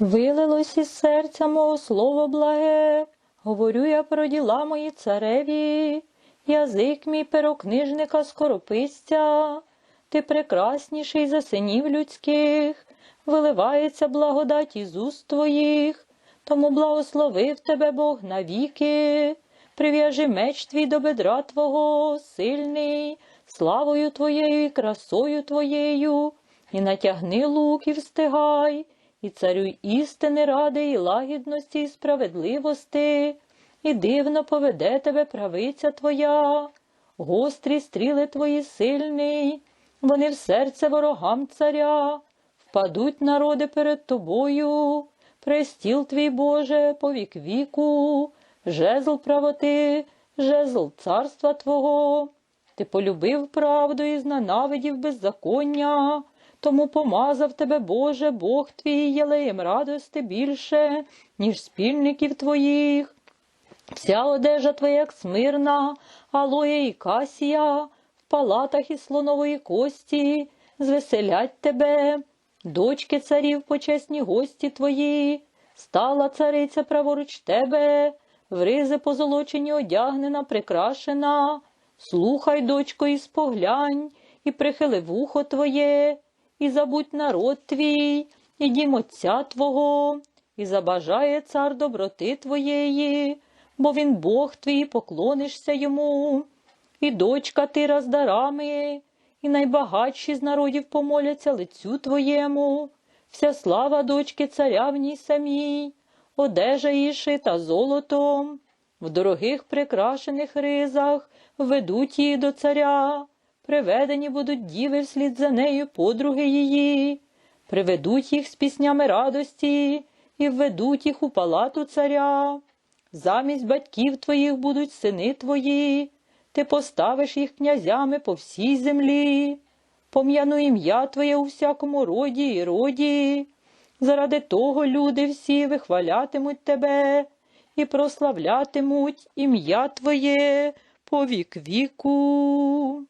Вилилось із серця мого слово благе, говорю я про діла мої цареві, язик мій перокнижника скорописця, ти прекрасніший за синів людських, виливається благодать із уст твоїх, тому благословив тебе Бог навіки, прив'яжи меч твій до бедра твого, сильний, славою твоєю і красою твоєю, і натягни лук і встигай, і царюй істини ради, і лагідності, і справедливости, і дивно поведе тебе правиця твоя, гострі стріли твої сильний, вони в серце ворогам царя, впадуть народи перед тобою, престіл твій Боже по вік віку, жезл правоти, жезл царства Твого. Ти полюбив правду і зненавидів беззаконня, тому помазав тебе, Боже, Бог твій, єлеєм радости більше, ніж спільників твоїх. Вся одежа твоя, як смирна, алоє і касія, в палатах із слонової кості, звеселять тебе, дочки царів, почесні гості твої, стала цариця праворуч тебе, в ризи позолочені одягнена, прикрашена. Слухай, дочко, і споглянь, і прихили вухо твоє, і забудь народ твій, і дім отця твого, і забажає цар доброти твоєї, бо він Бог твій, поклонишся йому, і дочка ти раздарами, і найбагатші з народів помоляться лицю твоєму, вся слава дочки царя в ній самій, одежа її шита золотом, в дорогих прикрашених ризах ведуть її до царя, приведені будуть діви вслід за нею подруги її, приведуть їх з піснями радості і введуть їх у палату царя. Замість батьків твоїх будуть сини твої, ти поставиш їх князями по всій землі. Пом'яну ім'я Твоє у всякому роді і роді. Заради того люди всі вихвалятимуть тебе і прославлятимуть ім'я Твоє по вік віку.